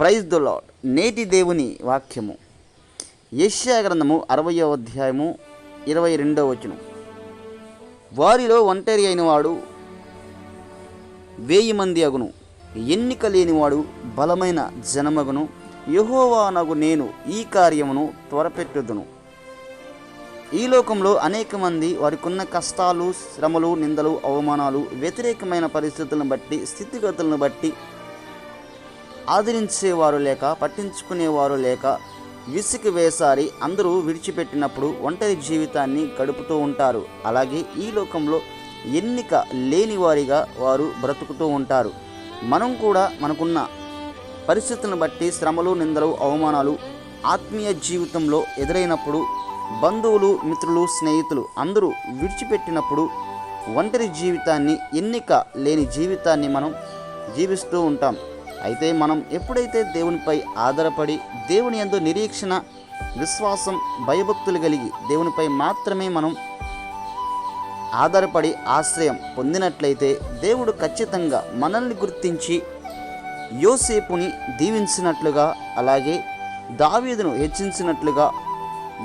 Praise the lord నేటి దేవుని వాక్యము. యష్యా గ్రంథము అరవయో అధ్యాయము ఇరవై రెండవ వచనం. వారిలో ఒంటరి అయినవాడు వేయి మంది అగును. ఎన్నిక లేనివాడు బలమైన జనమగును. యహోవానగు నేను ఈ కార్యమును త్వరపెట్టుదును. ఈ లోకంలో అనేక మంది వారికున్న కష్టాలు శ్రమలు నిందలు అవమానాలు వ్యతిరేకమైన పరిస్థితులను బట్టి స్థితిగతులను బట్టి ఆదరించేవారు లేక పట్టించుకునేవారు లేక విసికి వేసారి అందరూ విడిచిపెట్టినప్పుడు ఒంటరి జీవితాన్ని గడుపుతూ ఉంటారు. అలాగే ఈ లోకంలో ఎన్నిక లేని వారిగా వారు బ్రతుకుతూ ఉంటారు. మనం కూడా మనకున్న పరిస్థితులను బట్టి శ్రమలు నిందలు అవమానాలు ఆత్మీయ జీవితంలో ఎదురైనప్పుడు బంధువులు మిత్రులు స్నేహితులు అందరూ విడిచిపెట్టినప్పుడు ఒంటరి జీవితాన్ని ఎన్నిక లేని జీవితాన్ని మనం జీవిస్తూ ఉంటాం. అయితే మనం ఎప్పుడైతే దేవునిపై ఆధారపడి దేవుని యందు నిరీక్షణ విశ్వాసం భయభక్తులు కలిగి దేవునిపై మాత్రమే మనం ఆధారపడి ఆశ్రయం పొందినట్లయితే దేవుడు ఖచ్చితంగా మనల్ని గుర్తించి యోసేపుని దీవించినట్లుగా అలాగే దావీదును హెచ్చించినట్లుగా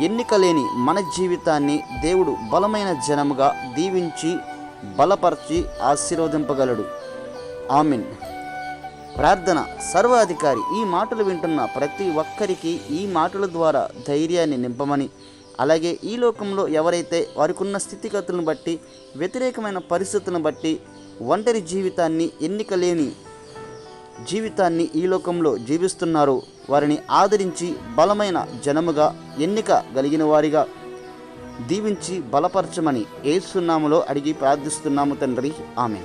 ఎన్నిక లేని మన జీవితాన్ని దేవుడు బలమైన జనముగా దీవించి బలపరిచి ఆశీర్వదింపగలడు. ఆమెన్. ప్రార్థన సర్వాధికారి ఈ మాటలు వింటున్న ప్రతి ఒక్కరికి ఈ మాటల ద్వారా ధైర్యాన్ని నింపమని. అలాగే ఈ లోకంలో ఎవరైతే వారికున్న స్థితిగతులను బట్టి వ్యతిరేకమైన పరిస్థితులను బట్టి ఒంటరి జీవితాన్ని ఎన్నిక లేని జీవితాన్ని ఈ లోకంలో జీవిస్తున్నారో. వారిని ఆదరించి బలమైన జనముగా ఎన్నిక కలిగిన వారిగా దీవించి బలపరచమని ఏసునామలో అడిగి ప్రార్థిస్తున్నాము తండ్రి. ఆమె